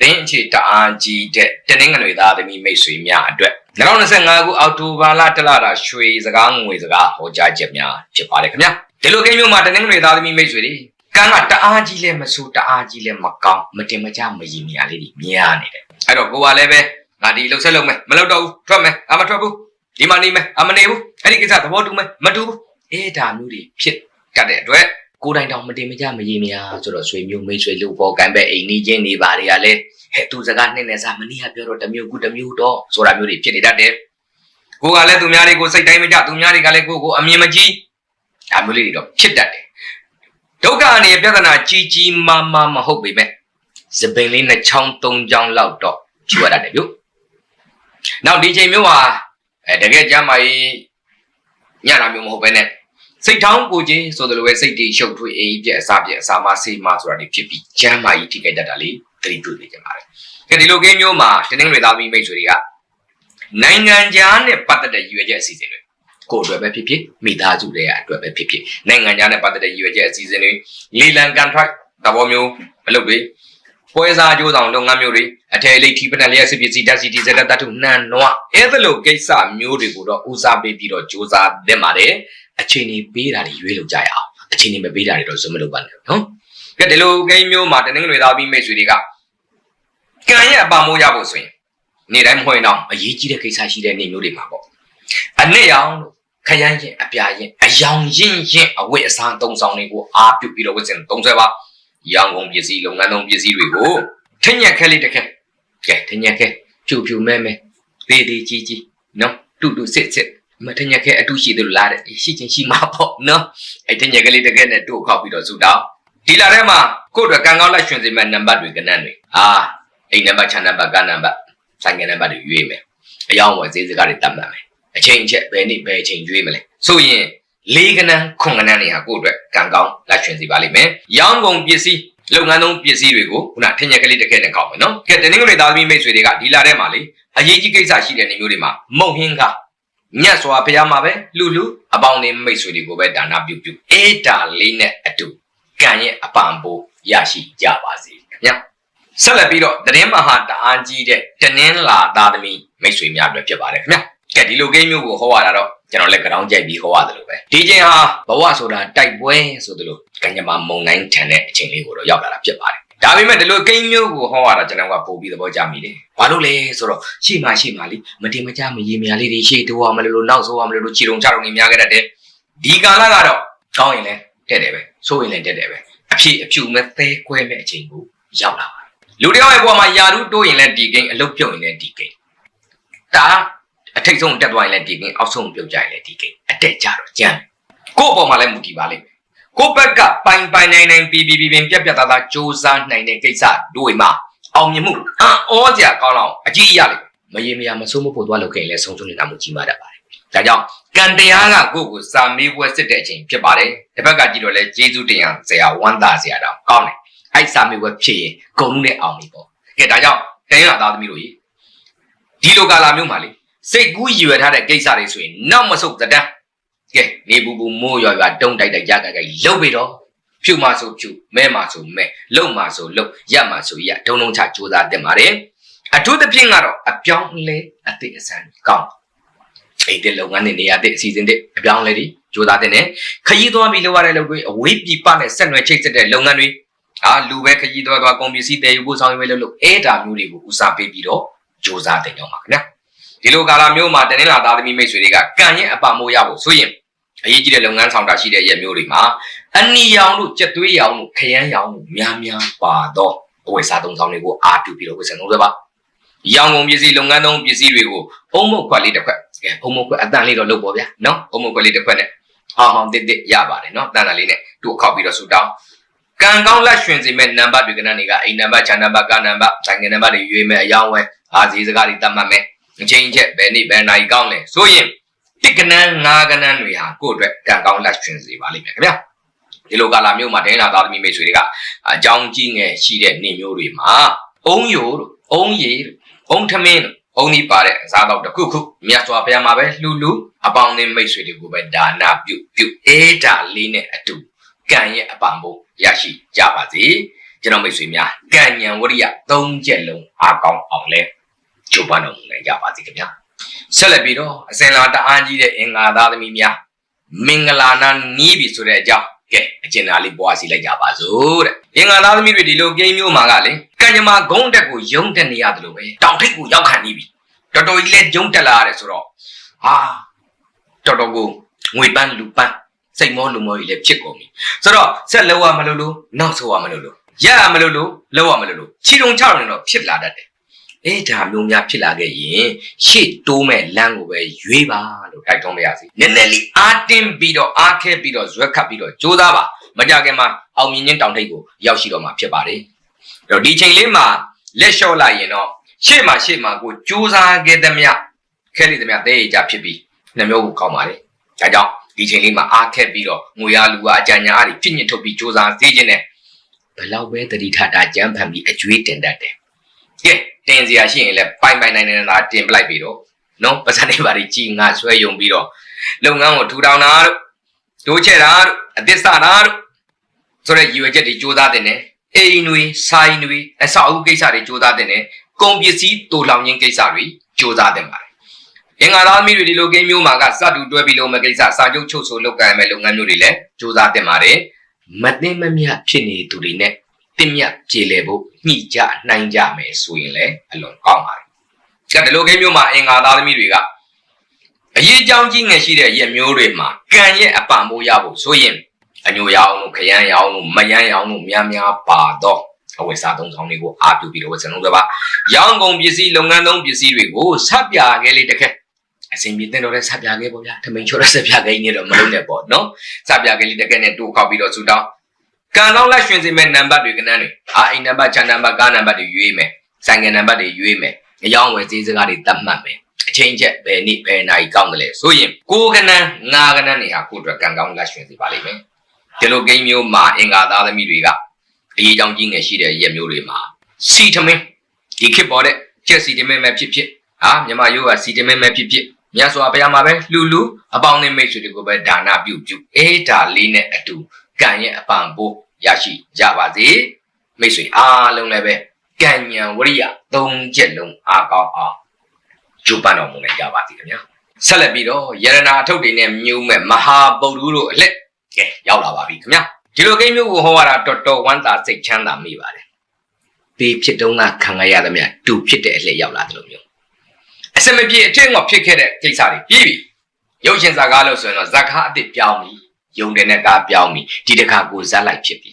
တင်းအခြေတအားကြီးတဲ့တနင်္ဂနွေသားသမီးမိတ်ဆွေများအတွက်2025ခုအောက်တိုဘာလတလတာရွှေစကားငွေစကားဟောကြားချက်များဖြစ်ပါတယ်ခင်ဗျာဒီလိုကိန်းမျိုးမှာတနင်္ဂနွေသားသမီးမိတ်ဆွေတွေကံကတအားကြီးလဲမဆိုးတအားကြီးလဲမကောင်းမတင်မကြမရည်မြလေးတွေများနေတယ်အဲ့တော့ကိုကလည်းပဲငါဒီလှုပ်ဆက်လုပ်မယ်မလုပ်တော့ဘူးထွက်မယ်အမထွက်ဘူးဒီမှာနေမယ်အမနေဘူးအဲ့ဒီကိစ္စသဘောတူမယ်မတူဘူးအေးဒါမျိုးတွေဖြစ်တတ်တဲ့အတွက် ကိုယ်တိုင်တောင်မတင်မကြမရည်မြဆိုတော့ဆွေမျိုးမိတ်ဆွေလူပေါ်ကံပဲအိမ်နီးချင်းနေပါတွေကလည်းဟဲ့သူစကားနဲ့နဲ့စားမနီးကပြောတော့တစ်မျိုးကူတစ်မျိုးတော့ဆိုတာမျိုးတွေဖြစ်နေတတ်တယ်ကိုကလည်းသူများတွေကိုစိတ်တိုင်းမကြသူများတွေကလည်းကိုကိုအမြင်မကြီးဒါမျိုးလေးတွေတော့ဖြစ်တတ်တယ်ဒုက္ခအနေနဲ့ပြဿနာကြီးကြီးမားမားမဟုတ်ပေမဲ့စပင်လေးနှစ်ချောင်းသုံးချောင်းလောက်တော့ချူရတတ်တယ်ဗျနောက်ဒီချိန်မျိုးဟာအဲတကယ်ကြမ်းမာရေးညတာမျိုးမဟုတ်ပဲနဲ့ စိတ်ထောင်းကိုကြီးဆိုတယ်လို့ပဲစိတ်တွေရှုပ်ထွေးအေးပြက်အစာပြက်အစာမဆေးမဆိုတာတွေဖြစ်ပြီးကြမ်းမာရေးထိခိုက်တတ်တာလေသတိပြုနေကြပါတယ်။ကဲဒီလိုကိန်းမျိုးမှာတင်းတင်းတွေသားပြီးမိတ်ဆွေတွေကနိုင်ငံခြားနဲ့ပတ်သက်တဲ့ရည်ရွယ်ချက်အစီအစဉ်တွေကိုအတွက်ပဲဖြစ်ဖြစ်မိသားစုတွေအတွက်ပဲဖြစ်ဖြစ်နိုင်ငံခြားနဲ့ပတ်သက်တဲ့ရည်ရွယ်ချက်အစီအစဉ်တွေလေလံ contract သဘောမျိုးအလုပ်တွေပွဲစားကြိုးဆောင်လုပ်ငန်းမျိုးတွေအထည်လိပ်ထီပနက်လျက်စစ်ပစ္စည်းဓာတ်စီတီဇက်တတ်ထုနှံနွားအဲ့ဒါလိုကိစ္စမျိုးတွေကိုတော့ဦးစားပေးပြီးတော့စ조사သင့်ပါတယ် အချိန်ကြီးပေးတာတွေရွေးလို့ကြရအောင်အချိန်ကြီးမပေးတာတွေတော့ဇွတ်မလုပ်ပါနဲ့နော်ကဲဒီလိုကိန်းမျိုးမှာတနင်္ဂနွေသားပြီးမိတ်ဆွေတွေကကံရဲ့အပါမိုးရဖို့ဆိုရင်နေ့တိုင်းမဟုတ်ရင်တော့အရေးကြီးတဲ့ကိစ္စရှိတဲ့နေ့မျိုးတွေမှာပေါ့အနစ်ရောင်လို့ခရမ်းရင်အပြာရင်အယောင်ရင်ရင်အဝတ်အစားသုံးဆောင်တွေကိုအားပြုပြီးတော့ဝတ်ဆင်သုံးဆွဲပါရောင်ကုန်ပစ္စည်းလုပ်ငန်းသုံးပစ္စည်းတွေကိုထညက်ခဲလေးတစ်ခဲကဲထညက်ခဲဖြူဖြူမဲမဲသေးသေးကြီးကြီးနော်တူတူစစ်စစ် မထညက်ခဲအတူရှိသလိုလားတဲ့ရှိချင်းရှိမှာပေါ့နော်အဲ့ထညက်ကလေးတစ်ခဲနဲ့တို့ခောက်ပြီးတော့ဆူတောင်းဒီလာထဲမှာကိုယ့်အတွက်ကံကောင်းလိုက်ရှင်စီမဲ့နံပါတ်တွေကနန်းတွေအာအိမ်နံပါတ်ခြံနံပါတ်ကနံပါတ်ဆိုင်ငယ်နံပါတ်တွေရွေးမယ်အယောင်ဝယ်ဈေးစကားတွေတတ်မှတ်မယ်အချိန်ချက်ဘယ်နေ့ဘယ်အချိန်ရွေးမလဲဆိုရင်လေးကနန်းခွန်ကနန်းတွေဟာကိုယ့်အတွက်ကံကောင်းလက်ရှင်စီပါလိမ့်မယ်ရောင်းကုန်ပစ္စည်းလုပ်ငန်းသုံးပစ္စည်းတွေကိုခုနထင်ရက်ကလေးတစ်ခဲနဲ့ကောက်မယ်နော်ကဲတနင်္ဂနွေသားသမီးမိတ်ဆွေတွေကဒီလာထဲမှာလေအရေးကြီးကိစ္စရှိတဲ့နေမျိုးတွေမှာမုံဟင်းကား ညက်စွာဖျားမှာပဲလူလူအပေါင်းနေမိတ်ဆွေတွေကိုပဲဒါနပြုပြုအေးဒါလေးနဲ့အတူကံရဲ့အပံပိုးရရှိကြပါစေခင်ဗျာဆက်လက်ပြီးတော့သတင်းမဟာတအားကြီးတဲ့တနင်္လာသားသမီးမိတ်ဆွေများအတွက်ဖြစ်ပါတယ်ခင်ဗျာကဲဒီလိုကိန်းမျိုးကိုဟောရတာတော့ကျွန်တော်လည်းကြောင်းကြိုက်ပြီးဟောရတယ်လို့ပဲဒီချိန်ဟာဘဝဆိုတာတိုက်ပွဲဆိုသလိုကညမမုံတိုင်းထန်တဲ့အချိန်လေးကိုတော့ရောက်လာတာဖြစ်ပါတယ် ဒါပေမဲ့ဒီလိုကိန်းမျိုးကိုဟောရတာကျွန်တော်ကပို့ပြီးသဘောကျမိတယ်။ဘာလို့လဲဆိုတော့ရှေ့မှာရှေ့မှာလေမတင်မကြမရေမြားလေးတွေရှေ့တိုးအောင်မလို့နောက်ဆိုးအောင်မလို့ခြေတုံချတုံနေများခဲ့တတ်တယ်။ဒီကာလကတော့ကောင်းရင်လည်းတက်တယ်ပဲဆိုးရင်လည်းတက်တယ်ပဲအဖြစ်အဖြူမဲ့သဲခွဲမဲ့အချိန်ကိုရောက်လာပါတယ်။လူတယောက်ရဲ့ဘဝမှာယာရုတိုးရင်လည်းဒီကိန်းအလုတ်ပြုတ်ရင်လည်းဒီကိန်းဒါအထိတ်ဆုံးတက်သွားရင်လည်းဒီကိန်းအောက်ဆုံးပြုတ်ကြရင်လည်းဒီကိန်းအတက်ကြတော့ကြမ်းကိုယ့်အပေါ်မှာလည်းမူတည်ပါလိမ့်မယ် ကိုဘက်ကပိုင်ပိုင်နိုင်နိုင်ပြီးပြီးပြီးပြက်ပြက်သားသားစူးစမ်းနိုင်တဲ့ကိစ္စတို့မှာအောင်မြင်မှုအံ့ဩစရာကောင်းလောက်အကြီးရလိမ့်မရေမရမဆိုးမဖို့သွားလုပ်ခဲ့ရင်လည်းဆုံးဆုံးနေတာမှုကြီးမားတတ်ပါတယ်။ဒါကြောင့်ကံတရားကကိုယ့်ကိုစာမေးပွဲစစ်တဲ့အချိန်ဖြစ်ပါတယ်။တစ်ဘက်ကကြည့်တော့လဲကျေးဇူးတင်ရဆရာဝမ်းသာဆရာတော့ကောင်းတယ်။အဲ့စာမေးပွဲဖြစ်ရင်ဂုံမှုနဲ့အောင်ပြီပေါ့။ကဲဒါကြောင့်တိုင်းရသားသမီးတို့ကြီးဒီလိုကာလာမျိုးမှာလေစိတ်ကူးရည်ရွယ်ထားတဲ့ကိစ္စတွေဆိုရင်နောက်မဆုတ်တဲ့ ကဲနေပူပူမိုးရွာရွာတုံးတိုက်တိုက်ရကြကြလှုပ်ပြီတော့ဖြူမဆိုဖြူမဲမဆိုမဲလှုပ်မဆိုလှုပ်ရက်မဆိုရက်ဒုံဒုံချကြိုးစားတင်ပါတယ်အထူးသဖြင့်ကတော့အပြောင်းလဲအသည့်အဆန်းကောင်းအိတ်တဲ့လုပ်ငန်းတွေနေရာတဲ့အစီအစဉ်တဲ့အပြောင်းလဲတွေကြိုးစားတင်တယ်ခရီးသွားပြီးလုပ်ရတဲ့လုပ်တွေအဝေးပြပနဲ့ဆက်နွယ်ချိတ်ဆက်တဲ့လုပ်ငန်းတွေအာလူပဲခရီးသွားသွားကုန်ပစ္စည်းတည်ယူဖို့ဆောင်ရွက်လို့လို့အဲ့ဒါမျိုးတွေကိုဦးစားပေးပြီးတော့ကြိုးစားတင်ကြပါခင်ဗျာဒီလိုကာလမျိုးမှာတနင်္လာသားသမီးမိတ်ဆွေတွေကကံရဲ့အပမိုးရဖို့ဆိုရင် အရေးကြီးတဲ့လုပ်ငန်းဆောင်တာရှိတဲ့ရက်မျိုးတွေမှာအနီရောင်တို့ကြက်သွေးရောင်တို့ခရမ်းရောင်တို့များများပါတော့အဝယ်စားသုံးဆောင်တွေကိုအားပြုပြီးတော့ဝယ်ဆင်သုံးစပါရောင်ကုန်ပစ္စည်းလုပ်ငန်းသုံးပစ္စည်းတွေကိုအုံမုတ်ခွက်လေးတစ်ခွက်ကဲအုံမုတ်ခွက်အတန်လေးတော့လုပ်ပေါ့ဗျာနော်အုံမုတ်ခွက်လေးတစ်ခွက်နဲ့ဟောင်းဟောင်းတစ်တစ်ရပါတယ်နော်တန်တန်လေးနဲ့သူ့အခောက်ပြီးတော့ဆူတောင်းကံကောင်းလက်ရွှင်စေမဲ့နံပါတ်တွေကနန်းတွေကအိမ်နံပါတ်ခြံနံပါတ်ကနံပါတ်ဆိုင်ငယ်နံပါတ်တွေရွေးမဲ့အယောင်းဝဲအားစီစကားတွေတတ်မှတ်မယ်အချိန်ချက်ဘယ်နေ့ဘယ်နိုင်ကောင်းလဲဆိုရင် တစ်ကနန်းငါးကနန်းတွေဟာကိုယ့်အတွက်ကံကောင်းလက်ရှင်စေပါလိမ့်မယ်ခင်ဗျာဒီလိုကာလာမျိုးမှာဒိန်းလာသားသမီးမိတ်ဆွေတွေကအကြောင်းကြီးငယ်ရှိတဲ့နေမျိုးတွေမှာအုံယိုတို့အုံရည်တို့အုံထမင်းတို့အုံဒီပါတဲ့အစားတော့တစ်ခုခုမြတ်စွာဘုရားမှာပဲလှူလှူအပေါင်းအသင်းမိတ်ဆွေတွေကိုပဲဒါနာပြုပြုအေးဒါလေးနဲ့အတူကံရဲ့အပံဖို့ရရှိကြပါစေကျွန်တော်မိတ်ဆွေများကံဉဏ်ဝရိယသုံးချက်လုံးအားကောင်းအောင်လဲကြိုးပမ်းတော်မူနိုင်ကြပါစေခင်ဗျာ ဆက်လက်ပြီးတော့အစင်လာတအားကြီးတဲ့အင်္ဂါသားသမီးများမင်္ဂလာနာနီးပြီဆိုတဲ့အကြောင်းကဲအကျဉ်းသားလေးပွားစီလိုက်ကြပါစို့တဲ့အင်္ဂါသားသမီးတွေဒီလိုကိန်းမျိုးမှာကလေကံကြမ္မာဂုံးတက်ကိုယုံတက်နေရတယ်လို့ပဲတောင်ထိပ်ကိုရောက်ခံနေပြီတော်တော်ကြီးလဲယုံတက်လာရတယ်ဆိုတော့ဟာတော်တော်ကိုငွေပန်းလူပန်းစိတ်မောလူမောကြီးလည်းဖြစ်ကုန်ပြီဆိုတော့ဆက်လောက်ရမလို့လို့နောက်ဆိုရမလို့လို့ရရမလို့လို့လောက်ရမလို့လို့ခြေတုံချောက်နေတော့ဖြစ်လာတတ်တယ် အေးဒါမျိုးများဖြစ်လာခဲ့ရင်ရှေ့တိုးမဲ့လမ်းကိုပဲရွေးပါလို့တိုက်တွန်းပါရစေနည်းနည်းလေးအားတင်းပြီးတော့အားခဲပြီးတော့ဇွက်ခတ်ပြီးတော့ကြိုးစားပါမကြခင်မှာအောင်မြင်ခြင်းတောင်ထိပ်ကိုရောက်ရှိတော့မှာဖြစ်ပါတယ်အဲ့တော့ဒီချိန်လေးမှာလက်လျှော့လိုက်ရင်တော့ရှေ့မှာရှေ့မှာကိုကြိုးစားခဲ့သမျှခဲလိသမျှတဲ့ကြဖြစ်ပြီးနှမျိုးကိုကောင်းပါတယ်ဒါကြောင့်ဒီချိန်လေးမှာအားခက်ပြီးတော့ငွေရလူကအကြံညာအတွေဖြစ်ညစ်ထုတ်ပြီးစူးစမ်းသေးခြင်းနဲ့ဘယ်လောက်ပဲတတိထတာကြမ်းဖန်ပြီးအကျွေးတင်တတ်တယ်။ကဲ တင်စရာရှိရင်လည်းပိုင်ပိုင်နိုင်နိုင်သာတင်ပလိုက်ပြီးတော့နော်ပတ်စံနေပါလိကြီးငါဆွဲယုံပြီးတော့လုပ်ငန်းကိုထူထောင်တာတို့တိုးချဲ့တာတို့အသစ်စတာတို့ဆိုတဲ့ရည်ရွယ်ချက်တွေစူးစမ်းတင်တယ်။အိမ်တွေဆိုင်တွေအဆောက်အဦကိစ္စတွေစူးစမ်းတင်တယ်။ကုန်ပစ္စည်းတူလောင်ခြင်းကိစ္စတွေစူးစမ်းတင်ပါတယ်အင်္ဂါသားသမီးတွေဒီလိုကိန်းမျိုးမှာကစတူတွဲပြီးလုံးမဲ့ကိစ္စစာချုပ်ချုပ်ဆိုလုပ်ကိုင်မဲ့လုပ်ငန်းမျိုးတွေလည်းစူးစမ်းတင်ပါတယ်မသိမမြတ်ဖြစ်နေသူတွေနဲ့ တင်မြတ်ကြေလေဖို့ညှိကြနှိုင်းကြမယ်ဆိုရင်လည်းအလွန်ကောင်းပါတယ်။ဒါဒီလိုကိန်းမျိုးမှာအင်္ဂါသားသမီးတွေကအရေးကြောင်းကြီးငယ်ရှိတဲ့ရက်မျိုးတွေမှာကံရဲ့အပံမိုးရဖို့ဆိုရင်အညိုရအောင်လို့ခရမ်းရအောင်လို့မယမ်းရအောင်လို့များများပါတော့အဝိစာသုံးဆောင်တွေကိုအားပြုပြီးတော့ဝယ်စံလို့တပါရောင်းကုန်ပစ္စည်းလုပ်ငန်းသုံးပစ္စည်းတွေကိုဆက်ပြခဲ့လေးတစ်ခက်အစဉ်ပြေတဲ့တော့ဆက်ပြခဲ့ပေါ့ဗျာထမိန်ချောတဲ့ဆက်ပြခဲ့နေတော့မလုပ်နဲ့ပေါ့နော်ဆက်ပြခဲ့လေးတစ်ခက်နဲ့တိုးခောက်ပြီးတော့ဆူတောင်း ကံတော့လက်ရွှင်စင်မဲ့နံပါတ်တွေကနန်းတွေအာအိမ်နံပါတ်ချန်နံပါတ်ကားနံပါတ်တွေရွေးမယ်ဆိုင်ကနံပါတ်တွေရွေးမယ်အယောင်းဝယ်ဈေးစကားတွေတတ်မှတ်မယ်အချင်းချက်ဘယ်နေ့ဘယ်နာရီကောင်းတယ်လဲဆိုရင်ကိုကနန်းငါကနန်းတွေဟာကိုအတွက်ကံကောင်းလက်ရွှင်စေပါလိမ့်မယ်ဒီလိုကိန်းမျိုးမှာအင်္ဂါသားသမီးတွေကအရေးကြောင်းကြီးငယ်ရှိတဲ့ရက်မျိုးတွေမှာစီထမင်းဒီခေတ်ပေါ်တဲ့ချက်စီထမင်းပဲဖြစ်ဖြစ်ဟာမြန်မာရိုးကစီထမင်းပဲဖြစ်ဖြစ်မြတ်စွာဘုရားမှာပဲလှူလှူအပေါင်းနဲ့မိတ်ဆွေတွေကိုပဲဒါနပြုပြုအေးဒါလေးနဲ့အတူကံရဲ့အပံပိုး ရရှိကြပါစေမိတ်ဆွေအားလုံးလည်းပဲကံဉဏ်ဝရိယသုံးချက်လုံးအားကောင်းအောင်ကျူပန်းတော်မူနိုင်ကြပါစေခင်ဗျာဆက်လက်ပြီးတော့ယရနာအထုပ်တွေနဲ့မြုံမဲ့မဟာပုတ်လူတို့အလက်ကဲရောက်လာပါပြီခင်ဗျာဒီလိုကိန်းမျိုးကိုဟောရတာတော်တော်ဝမ်းသာစိတ်ချမ်းသာမိပါတယ်ပေဖြစ်တုံးကခံရရသမျှတူဖြစ်တဲ့အလှည့်ရောက်လာတယ်လို့မျိုးအစမပြေအထင်ကဖြစ်ခဲ့တဲ့ကိစ္စတွေပြီးပြီရုပ်ရှင်ဇာကားလို့ဆိုရင်တော့ဇာကားအစ်စ်ပြောင်းပြီယုံတဲ့နဲ့ကားပြောင်းပြီဒီတစ်ခါကိုဇက်လိုက်ဖြစ်ပြီ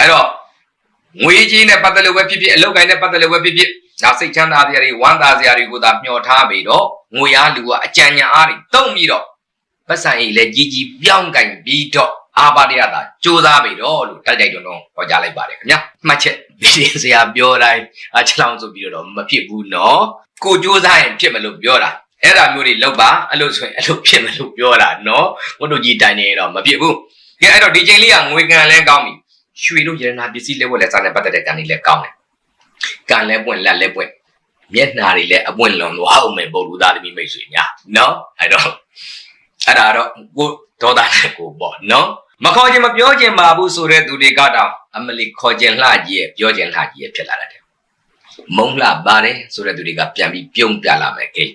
အဲ့တော့ငွေကြီးနဲ့ပတ်သက်လို့ပဲဖြစ်ဖြစ်အလုပ်ကိုင်းနဲ့ပတ်သက်လို့ပဲဖြစ်ဖြစ်နောက်စိတ်ချမ်းသာစရာတွေဝမ်းသာစရာတွေကိုသာမျှော်ထားပြီးတော့ငွေအားလူကအကြံဉာဏ်အားတွေတုံ့ပြီးတော့ပတ်စံကြီးလည်းကြီးကြီးပြောင်းကင်ပြီးတော့အာပါတရတာစူးစားပြီတော့လို့တိုက်တိုက်တွန်းတွန်းဟောကြားလိုက်ပါတယ်ခင်ဗျာမှတ်ချက်ဗီဒီယိုဆရာပြောတိုင်းအချလောင်ဆိုပြီးတော့မဖြစ်ဘူးနော်ကိုစူးစားရင်ဖြစ်မလို့ပြောတာအဲ့ဒါမျိုးတွေလောက်ပါအဲ့လိုဆိုရင်အဲ့လိုဖြစ်မလို့ပြောတာနော်ဘုဒ္ဓကြီးတိုင်နေတော့မဖြစ်ဘူးကဲအဲ့တော့ဒီချိန်လေးကငွေကံလဲကောင်းပြီ ရွှေတို့ရတနာပစ္စည်းလက်ဝက်လက်စားနဲ့ပတ်သက်တဲ့ကံတွေလည်းကောင်းတယ်ကံလဲပွင့်လက်လဲပွင့်မျက်နှာတွေလည်းအပွင့်လွန်သွားအောင်မယ်ပုရုသားသမီးမိတ်ဆွေများနော်အဲ့တော့အဲ့ဒါတော့ကိုဒေါသနဲ့ကိုပေါ့နော်မခေါ်ခြင်းမပြောခြင်းပါဘူးဆိုတဲ့သူတွေကတော့အမလီခေါ်ခြင်းလှကြီးရဲ့ပြောခြင်းလှကြီးရဲ့ဖြစ်လာတယ်မုံလှပါတယ်ဆိုတဲ့သူတွေကပြန်ပြီးပြုံးပြလာမယ်ကိန်း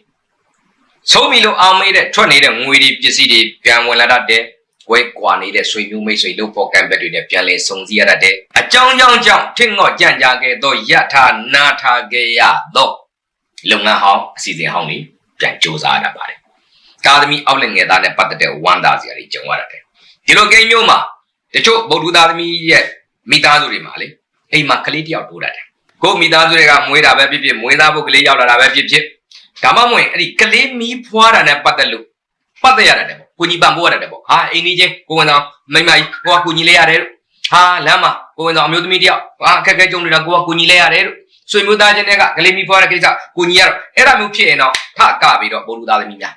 ဆုံးပြီလို့အောင်မေးတဲ့ထွက်နေတဲ့ငွေတွေပစ္စည်းတွေပြန်ဝင်လာတတ်တယ် ဝဲကွာနေတဲ့ဆွေမျိုးမိတ်ဆွေလို့ပေါ်ကံဘက်တွေနဲ့ပြန်လဲစုံစည်းရတတ်တယ်အကြောင်းကြောင့်ကြောင့်ထင်ငေါ့ကြံ့ကြခဲ့သောယထာနာထာခဲ့ရသောလုပ်ငန်းဟောင်းအစီအစဉ်ဟောင်းတွေပြန်စ조사ရတတ်ပါတယ်ကာသမီအောက်လက်ငယ်သားနဲ့ပတ်သက်တဲ့ဝမ်းသာစရာတွေကြုံရတတ်တယ်ဒီလိုကိန်းမျိုးမှာတချို့ဗုဒ္ဓသားသမီးရဲ့မိသားစုတွေမှာလေအိမ်မှာကလေးတယောက်တိုးတတ်တယ်ကိုမိသားစုတွေကမွေးတာပဲဖြစ်ဖြစ်မွေးသားဖို့ကလေးရောက်လာတာပဲဖြစ်ဖြစ်ဒါမှမဟုတ်အဲ့ဒီကလေးမီးဖွားတာနဲ့ပတ်သက်လို့ပတ်သက်ရတယ်ပေါ့ ကိုကြီးပံ့ပိုးရတယ်ပေါ့ဟာအိမ်ကြီးချင်းကိုဝန်ဆောင်မိမကြီးကိုကကိုကြီးလေးရတယ်ဟာလမ်းမှာကိုဝန်ဆောင်အမျိုးသမီးတယောက်ဟာအခက်အခဲကြုံနေတာကိုကကိုကြီးလေးရတယ်လို့ဆွေမျိုးသားချင်းတွေကကလေးမီးဖွားတဲ့ကိစ္စကိုကြီးရတော့အဲ့ဒါမျိုးဖြစ်ရင်တော့ထကပြီးတော့ဘုလူသားသမီးများ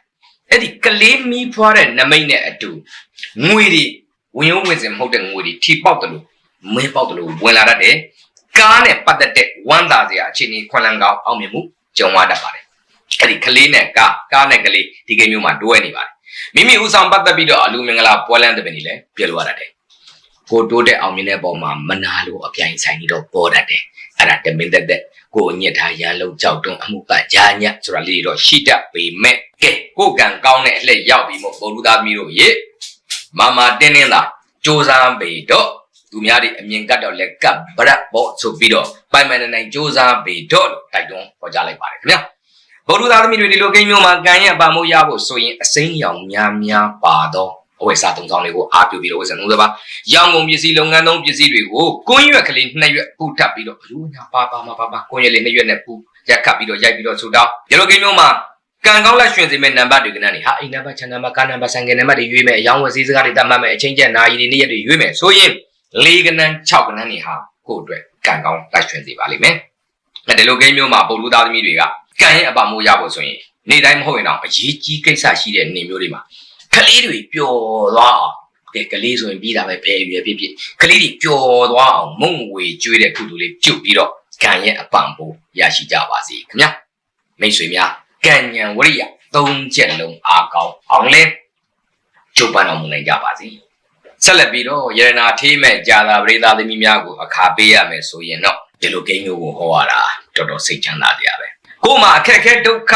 အဲ့ဒီကလေးမီးဖွားတဲ့နမိတ်နဲ့အတူငွေတွေဝင်ရုံးဝင်စင်မဟုတ်တဲ့ငွေတွေထိပေါက်တယ်လို့မဲပေါက်တယ်လို့ဝင်လာတတ်တယ်ကားနဲ့ပတ်သက်တဲ့ဝမ်းသာစရာအခြေအနေခွန်လန်းကောင်းအောင်မြင်မှုကြုံရတတ်ပါတယ်အဲ့ဒီကလေးနဲ့ကားကားနဲ့ကလေးဒီကိန်းမျိုးမှာတွဲနေပါတယ် မိမိဥဆောင်ပတ်သက်ပြီးတော့အလူမင်္ဂလာပွဲလန်းတဲ့ပင်ကြီးလည်းပြည့်လို့ရတတ်တယ်ကိုတိုးတဲ့အောင်မြင်တဲ့ပုံမှာမနာလို့အပြိုင်ဆိုင်ပြီးတော့ပေါ်တတ်တယ်အဲ့ဒါတမင်သက်သက်ကိုညစ်ထားရန်လုံးကြောက်တွန်းအမှုပကြာညက်ဆိုတာလေးတော့ရှိတတ်ပေမဲ့ကဲကိုကံကောင်းတဲ့အလှည့်ရောက်ပြီးမို့ဘုလူသားသမီးတို့ရေမမတင်းတင်းသာစူးစမ်းပေတော့သူများတွေအမြင်ကတ်တော့လက်ကပ်ဗရက်ပေါ့ဆိုပြီးတော့ပိုင်မန်နိုင်စူးစမ်းပေတော့လို့တိုက်တွန်းဟောကြားလိုက်ပါတယ်ခင်ဗျာ ဘုလူသားသမီးတွေဒီလိုကိန်းမျိုးမှာကံရဲ့ပါမိုးရဖို့ဆိုရင်အစိမ်းရောင်များများပါတော့အဝယ်စားသုံးဆောင်တွေကိုအားပြုပြီးတော့ဝယ်စံသုံးစပါရောင်ကုန်ပစ္စည်းလုပ်ငန်းသုံးပစ္စည်းတွေကိုကွန်းရွက်ကလေးနှစ်ရွက်ပူထပ်ပြီးတော့ဘလူးညာပါပါမပါပါကွန်းရွက်လေးနှစ်ရွက်နဲ့ပူရက်ခတ်ပြီးတော့ရိုက်ပြီးတော့ဆူတောင်းဒီလိုကိန်းမျိုးမှာကံကောင်းလက်ရွှင်စေမဲ့နံပါတ်တွေကနန်းနေဟာအိမ်နံပါတ်ချန်နံပါတ်ကားနံပါတ်ဆိုင်ကယ်နံပါတ်တွေရွေးမယ်အယောင်းဝယ်စည်းစကားတွေတတ်မှတ်မယ်အချင်းချက်နာရီတွေနေ့ရက်တွေရွေးမယ်ဆိုရင်လေးကနန်း6ကနန်းတွေဟာကိုယ့်အတွက်ကံကောင်းလက်ရွှင်စေပါလိမ့်မယ်အဲဒီလိုကိန်းမျိုးမှာပုတ်လူသားသမီးတွေက ကံရဲ့အပါမိုးရဖို့ဆိုရင်နေ့တိုင်းမဟုတ်ရင်တော့အရေးကြီးကိစ္စရှိတဲ့နေမျိုးတွေမှာကလေးတွေပျော်သွားအောင်ကဲကလေးဆိုရင်ပြီးတာပဲဖယ်ရွယ်ဖြစ်ဖြစ်ကလေးတွေပျော်သွားအောင်မုံဝေကျွေးတဲ့ကုသိုလ်လေးပြုတ်ပြီးတော့ကံရဲ့အပံပိုးရရှိကြပါစေခင်ဗျာမိတ်ဆွေများကံဉဏ်ဝရိယသုံးချက်လုံးအားကောင်းအောင်လဲကျုပ်ပန်းတော်မူနိုင်ကြပါစေဆက်လက်ပြီးတော့ယရနာထေးမဲ့ကြာသာပရိသသမီးများကိုအခါပေးရမယ်ဆိုရင်တော့ဒီလိုကိန်းမျိုးကိုဟောရတာတော်တော်စိတ်ချမ်းသာကြရပဲ ကို့မှာအခက်အခဲဒုက္ခ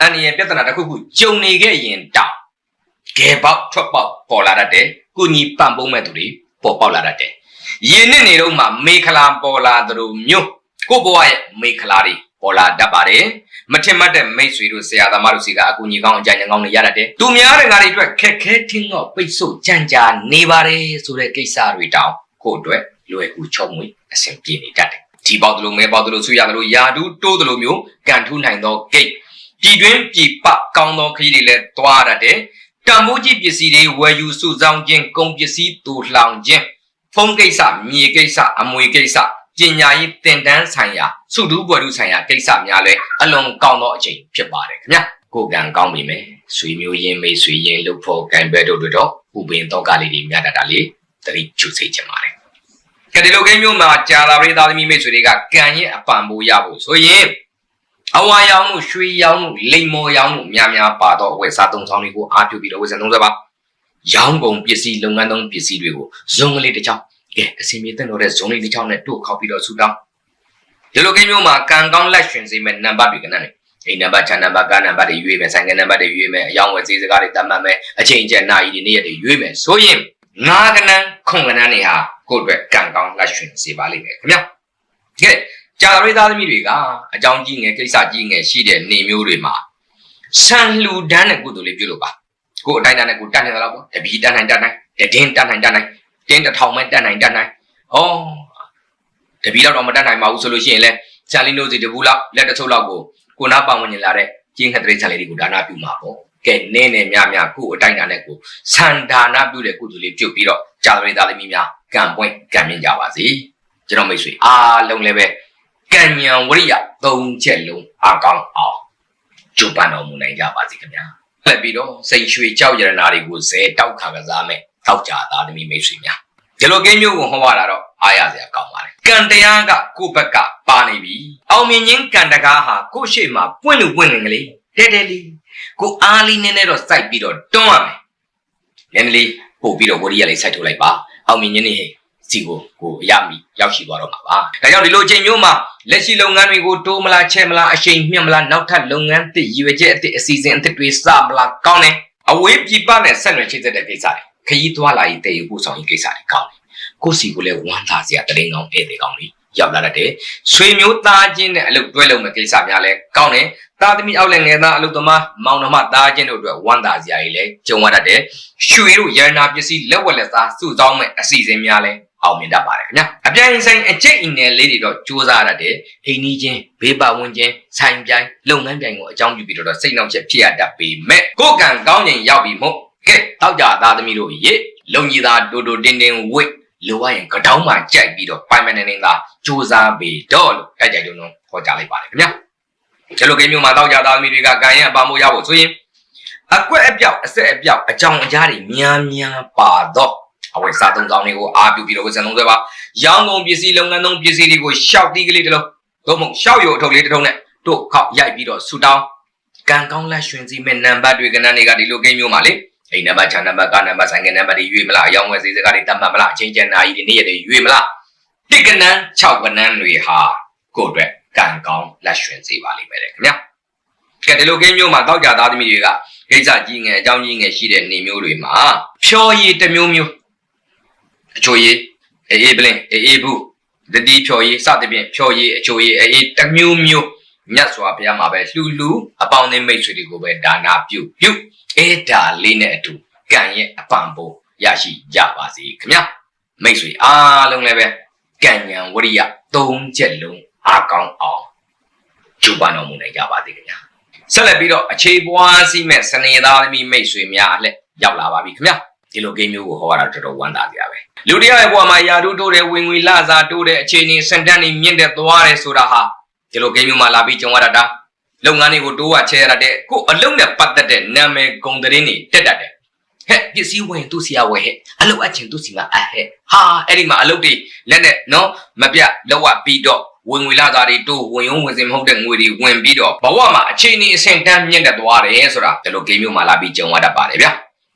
အန္တရာယ်ပြဿနာတစ်ခုခုကြုံနေခဲ့ရင်တောင်ကဲပေါက်ထွက်ပေါက်ပေါ်လာတတ်တယ်ကုညီပံ့ပိုးမဲ့သူတွေပေါ်ပေါက်လာတတ်တယ်ယင်းနှစ်နေတော့မှမေခလာပေါ်လာသလိုမျိုးကို့ဘဝရဲ့မေခလာတွေပေါ်လာတတ်ပါတယ်မထင်မှတ်တဲ့မိတ်ဆွေတို့ဆရာသမားတို့စီကအကူညီကောင်းအကြံဉာဏ်ကောင်းတွေရတတ်တယ်သူများတဲ့ငါတွေအတွက်ခက်ခဲထင်းတော့ပိတ်ဆို့ကြံကြာနေပါတယ်ဆိုတဲ့ကိစ္စတွေတောင်ကို့အတွက်လွယ်ကူချုံမွေအဆင်ပြေနေတတ်တယ် ဒီပေါက်တလို့မဲပေါက်တလို့ဆူရတယ်လို့ယာဒူးတိုးတလို့မျိုးကန်ထူးနိုင်သောဂိတ်ပြည်တွင်းပြည်ပကောင်းသောခရီးတွေလည်းသွားရတဲ့တံမိုးကြီးပစ္စည်းတွေဝယ်ယူစုဆောင်းခြင်းကုန်ပစ္စည်းတူလှောင်ခြင်းဖုန်းကိစ္စမြေကိစ္စအမွေကိစ္စပညာရေးသင်တန်းဆိုင်ရာစုတူးပွဲတူးဆိုင်ရာကိစ္စများလည်းအလွန်ကောင်းသောအချိန်ဖြစ်ပါတယ်ခင်ဗျာကိုကံကောင်းပြီမယ်ဆွေမျိုးရင်းမိတ်ဆွေရင်းလို့ဖို့ကံပဲတို့တို့တော့ဥပင်တော့ကလေးတွေများတတ်တာလေသတိချူစေချင်ပါတယ် ကဲဒီလိုကိန်းမျိုးမှာကြာလာပရိသသမီးမိတ်ဆွေတွေကကံရဲ့အပံပိုးရဖို့ဆိုရင်အဝါရောင်မှုရွှေရောင်မှုလိမ်မော်ရောင်မှုများများပါတော့ဝယ်စားသုံးဆောင်တွေကိုအားပြုပြီးတော့ဝယ်စားသုံးစားပါရောင်းကုန်ပစ္စည်းလုပ်ငန်းသုံးပစ္စည်းတွေကိုဇုံကလေးတစ်ချောင်းကဲအစီအမီတက်တော့တဲ့ဇုံလေးတစ်ချောင်းနဲ့တို့ခောက်ပြီးတော့ဆူတောင်းဒီလိုကိန်းမျိုးမှာကံကောင်းလက်ရှင်စေမဲ့နံပါတ်တွေကနန်းနေအိမ်နံပါတ်ချန်နံပါတ်ကားနံပါတ်တွေရွေးမယ်ဆိုင်ကနံပါတ်တွေရွေးမယ်အယောင်းဝယ်ဈေးစကားတွေတတ်မှတ်မယ်အချိန်ကျနာရီတွေနေ့ရက်တွေရွေးမယ်ဆိုရင်ငါးကနန်းခုံကနန်းတွေဟာ ကိုယ့်အတွက်ကံကောင်းလက်ရှင်စေပါလိမ့်မယ်ခင်ဗျာကဲကြာရိသားသမီးတွေကအကြောင်းကြီးငယ်ကိစ္စကြီးငယ်ရှိတဲ့နေမျိုးတွေမှာဆန်လှူဒန်းတဲ့ကုသိုလ်လေးပြုလုပ်ပါကိုယ်အတိုင်းတန်းနဲ့ကိုယ်တတ်နေသလားပေါ့တပီးတတ်နိုင်တတ်နိုင်တည်င်းတတ်နိုင်တတ်နိုင်တင်းတစ်ထောင်မဲ့တတ်နိုင်တတ်နိုင်ဟောတပီးတော့တော့မတတ်နိုင်ပါဘူးဆိုလို့ရှိရင်လဲဆန်လင်းတို့စီတပူလောက်လက်တစ်ချုပ်လောက်ကိုကိုနာပောင်ဝင်လာတဲ့ကျင်းခက်တဲ့ဆန်လေးတွေကိုဒါနာပြုမှာပေါ့ကဲနင်းနေမြမြကိုယ်အတိုင်းတန်းနဲ့ကိုဆန်ဒါနာပြုတဲ့ကုသိုလ်လေးပြုတ်ပြီးတော့ကြာရိသားသမီးများ ကံပွင့်ကံမြင့်ကြပါစေကျွန်တော်မိတ်ဆွေအားလုံးလည်းပဲကံဉဏ်ဝရိယသုံးချက်လုံးအကောင်းအောင်ကြိုးပမ်းတော်မူနိုင်ကြပါစေခင်ဗျာဆက်ပြီးတော့စိန်ရွှေကြောက်ရတနာတွေကိုဇဲတောက်ခါကစားမယ်တောက်ကြသားသမီးမိတ်ဆွေများဒီလိုကိန်းမျိုးကိုဟောရတာတော့အားရစရာကောင်းပါတယ်ကံတရားကကိုယ့်ဘက်ကပါနေပြီအောင်မြင်ခြင်းကံတကားဟာကိုယ့်ရှေ့မှာပွင့်လို့ပွင့်နေကလေးတဲတဲလေးကိုအားလေးနည်းနည်းတော့စိုက်ပြီးတော့တွန်းရမယ်နည်းနည်းလေးပို့ပြီးတော့ဝရိယလေးစိုက်ထုတ်လိုက်ပါ အောင်မြင်ခြင်းနေဟဲ့စီကိုကိုရပြီရောက်ရှိသွားတော့မှာပါ။ဒါကြောင့်ဒီလိုချိန်မျိုးမှာလက်ရှိလုပ်ငန်းတွေကိုတိုးမလားချဲ့မလားအရှိန်မြှင့်မလားနောက်ထပ်လုပ်ငန်းသစ်ရည်ရွယ်ချက်အသစ်အစီအစဉ်အသစ်တွေစမလားကောင်းတယ်။အဝေးပြပနဲ့ဆက်နွယ်ချိတ်ဆက်တဲ့ကိစ္စတွေခရီးသွားလာရေးတည်ယူဖို့ဆောင်ရေးကိစ္စတွေကောင်းတယ်။ကိုယ့်စီကိုလည်းဝမ်းသာစရာတရင်ကောင်းဧည့်သည်ကောင်းတွေရောက်လာတတ်တယ်။ဆွေမျိုးသားချင်းနဲ့အလုပ်တွဲလုပ်မဲ့ကိစ္စများလည်းကောင်းတယ်။ သားသမီးအောက်လည်းငယ်သားအလုပ်သမားမောင်နှမသားချင်းတို့အတွက်ဝမ်းသာစရာတွေလည်းကြုံရတတ်တယ်။ရွှေတို့ရန်နာပစ္စည်းလက်ဝက်လက်သားစုဆောင်းမဲ့အစီအစဉ်များလည်းအောင်မြင်တတ်ပါတယ်ခင်ဗျာအပြိုင်ဆိုင်အကျိတ်အနယ်လေးတွေတော့စူးစမ်းရတဲ့အိမ်နီးချင်းဘေးပဝန်းကျင်ဆိုင်ပြိုင်လုပ်ငန်းပြိုင်ကိုအကြောင်းပြုပြီးတော့စိတ်နှောက်ချက်ဖြစ်ရတတ်ပေမဲ့ကိုယ်ကံကောင်းခြင်းရောက်ပြီမို့ကဲတောက်ကြသားသမီးတို့ရေလုံကြီးသားတူတူတင်းတင်းဝိတ်လိုရရင်ကတောင်းမှကြိုက်ပြီးတော့ပိုင်မနေနေတာစူးစမ်းပြီးတော့လို့ကြိုက်ကြိုက်လုံးလုံးခေါ်ကြလိုက်ပါတယ်ခင်ဗျာ ဒီလိုကိမျိုးမှာတောက်ကြသားသမီးတွေကကံရဲ့အပါမိုးရဖို့ဆိုရင်အကွက်အပြောက်အဆက်အပြောက်အကြောင်းအကြားတွေများများပါတော့အဝယ်စားသုံးဆောင်တွေကိုအားပြုပြီးတော့ဝယ်စံသုံးဆွဲပါရောင်းကုန်ပစ္စည်းလုပ်ငန်းသုံးပစ္စည်းတွေကိုရှောက်တီးကလေးတစ်လုံးသို့မဟုတ်ရှောက်ရုံအထုပ်လေးတစ်ထုံနဲ့တို့ခောက်ရိုက်ပြီးတော့ဆူတောင်းကံကောင်းလက်ရွှင်စီမဲ့နံပါတ်တွေကနန်းတွေကဒီလိုကိန်းမျိုးမှာလေအိမ်နံပါတ်ခြံနံပါတ်ကားနံပါတ်ဆိုင်ကနံပါတ်တွေရွေးမလားအယောင်းဝယ်စည်းစကားတွေတတ်မှတ်မလားအချင်းချင်းနာရီတွေနေ့ရက်တွေရွေးမလားတစ်ကနန်း6ကနန်းတွေဟာကိုယ့်အတွက် ကံကောင်းလက်ရွှင်စေပါလိမ့်မယ်တဲ့ခင်ဗျာကဲဒီလိုကိန်းမျိုးမှာတောက်ကြသားသမီးတွေကကိစ္စကြီးငယ်အကြောင်းကြီးငယ်ရှိတဲ့နေမျိုးတွေမှာဖြောရည်တစ်မျိုးမျိုးအချိုရည်အေးအေးပလင်အေးအေးဘူးတတိဖြောရည်စသဖြင့်ဖြောရည်အချိုရည်အေးအေးတစ်မျိုးမျိုးမြတ်စွာဘုရားမှာပဲလှူလှူအပေါင်းအသင်းမိတ်ဆွေတွေကိုပဲဒါနာပြုပြုအဲ့ဒါလေးနဲ့အတူကံရဲ့အပံပိုးရရှိကြပါစေခင်ဗျာမိတ်ဆွေအားလုံးလည်းပဲကံဉဏ်ဝရိယသုံးချက်လုံး အားကောင်းအောင်ကျူပန်တော်မူနိုင်ကြပါစေခင်ဗျာဆက်လက်ပြီးတော့အခြေပွားစီမဲ့စနေသားသမီးမိတ်ဆွေများအလှည့်ရောက်လာပါပြီခင်ဗျာဒီလိုဂိမ်းမျိုးကိုဟောရတာတော်တော်ဝမ်းသာကြပါပဲလူတယောက်ရဲ့ဘဝမှာယာတုတိုးတဲ့ဝင်ငွေလစာတိုးတဲ့အခြေအနေစံတန်းနေမြင့်တဲ့သွားတယ်ဆိုတာဟာဒီလိုဂိမ်းမျိုးမှာလာပြီးကြုံရတာတာလုပ်ငန်းတွေကိုတိုးဝချဲရတဲ့ကိုအလုံးနဲ့ပတ်သက်တဲ့နာမည်ဂုဏ်သတင်းတွေတက်တတ်တယ်ဟဲ့ပစ္စည်းဝင်သူ့စီရဝယ်ဟဲ့အလုပ်အချင်းသူ့စီကအဟဲ့ဟာအဲ့ဒီမှာအလုပ်တွေလက်နဲ့နော်မပြတ်လောက်ဝပြီးတော့ ဝင်ငွေလာတာတွေတိုးဝင်ရုံဝင်စင်မဟုတ်တဲ့ငွေတွေဝင်ပြီးတော့ဘဝမှာအခြေအနေအဆင့်တန်းမြင့်တက်သွားတယ်ဆိုတာဒီလိုဂိမ်းမျိုးမှာလာပြီးကြုံရတတ်ပါတယ်ဗျာ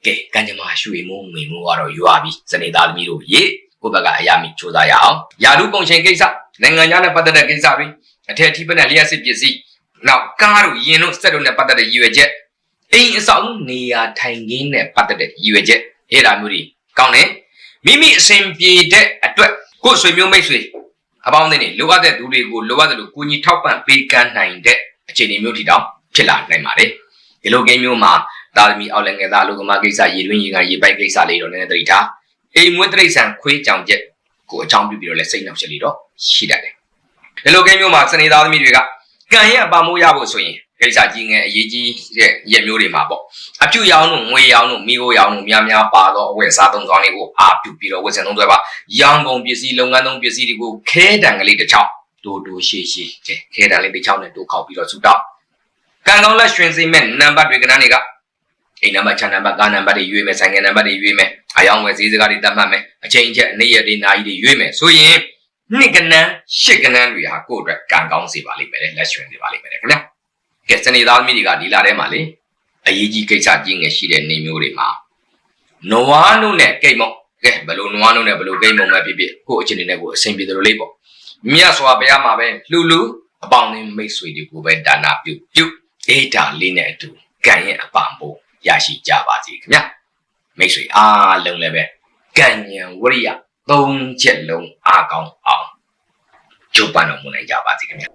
ကဲကံကြမ္မာရွှေမိုးငွေမိုးကတော့ရွာပြီးစနေသားသမီးတို့ရေကိုယ့်ဘက်ကအရာမိစူးစမ်းရအောင်ယာရုပုံချင်းကိစ္စနိုင်ငံခြားနဲ့ပတ်သက်တဲ့ကိစ္စတွေအထက်အထိပ်နဲ့လျှက်စစ်ပစ္စည်းနောက်ကားတို့ရင်တို့စက်တို့နဲ့ပတ်သက်တဲ့ရည်ရွယ်ချက်အိမ်အဆောင်နေရာထိုင်ခင်းနဲ့ပတ်သက်တဲ့ရည်ရွယ်ချက်အဲ့ဒါမျိုးတွေကောင်းတယ်မိမိအစဉ်ပြေတဲ့အတွက်ကိုယ်ဆွေမျိုးမိတ်ဆွေ အပေါင်းအသင်းတွေလိုအပ်တဲ့သူတွေကိုလိုအပ်တယ်လို့ကိုကြီးထောက်ပံ့ပေးကမ်းနိုင်တဲ့အခြေအနေမျိုးထိတောင်ဖြစ်လာနိုင်ပါတယ်ဒီလိုကိန်းမျိုးမှာသားသမီးအောက်လည်းငယ်သားအလုပ်ကမကိစ္စရေတွင်းရေကန်ရေပိုက်ကိစ္စလေးတော့နည်းနည်းသတိထားအိမ်မွေးတိရစ္ဆာန်ခွေးကြောင်ချက်ကိုအကြောင်းပြုပြီးတော့လည်းစိတ်နှောက်ချက်လေးတော့ရှိတတ်တယ်ဒီလိုကိန်းမျိုးမှာစနေသားသမီးတွေကကံရဲ့အပါမိုးရဖို့ဆိုရင် ကိစ္စကြီးငယ်အရေးကြီးတဲ့ရက်မျိုးတွေမှာပေါ့အပြုရောင်းတို့ငွေရောင်းတို့မိခိုးရောင်းတို့များများပါတော့အဝယ်စားသုံးကောင်းတွေကိုအားပြုပြီးတော့ဝယ်ဆင်သုံးသွဲပါရောင်းကုန်ပစ္စည်းလုပ်ငန်းသုံးပစ္စည်းတွေကိုခဲတံကလေးတစ်ချောင်းဒိုဒိုရှေရှေခဲတံလေးတစ်ချောင်းနဲ့တိုးခောက်ပြီးတော့ဆူတောင်းကံကောင်းလက်ရွှင်စိမ့်မဲ့နံပါတ်တွေကဏ္ဍတွေကအိမ်နံပါတ်ခြံနံပါတ်ကားနံပါတ်တွေရွေးမယ်ဆိုင်ငယ်နံပါတ်တွေရွေးမယ်အယောင်ဝယ်ဈေးစကားတွေတတ်မှတ်မယ်အချိန်ချက်နေ့ရက်တွေနာရီတွေရွေးမယ်ဆိုရင်နှစ်ကနန်းရှစ်ကနန်းတွေဟာကိုယ့်အတွက်ကံကောင်းစေပါလိမ့်မယ်လက်ရွှင်စေပါလိမ့်မယ်ခင်ဗျာ ကဲစနေသားသမီးတွေကဒီလာထဲမှာလေအရေးကြီးကိစ္စကြီးငယ်ရှိတဲ့နေမျိုးတွေမှာနဝါနုနဲ့ကိတ်မော့ကဲဘယ်လိုနဝါနုနဲ့ဘယ်လိုကိတ်မော့မဲ့ဖြစ်ဖြစ်ကိုယ့်အချင်းနေနဲ့ကိုယ်အဆင်ပြေတယ်လို့လေးပေါ့မြတ်စွာဘုရားမှာပဲလှူလှူအပေါင်းနဲ့မိတ်ဆွေတွေကိုပဲဒါနာပြုပြုအေးဒါလေးနဲ့အတူကံရဲ့အပံဖို့ရရှိကြပါစေခင်ဗျာမိတ်ဆွေအားလုံးလည်းပဲကံဉဏ်ဝရိယသုံးချက်လုံးအားကောင်းအောင်ကျုပ်ပန်းတော်မူနိုင်ကြပါစေခင်ဗျာ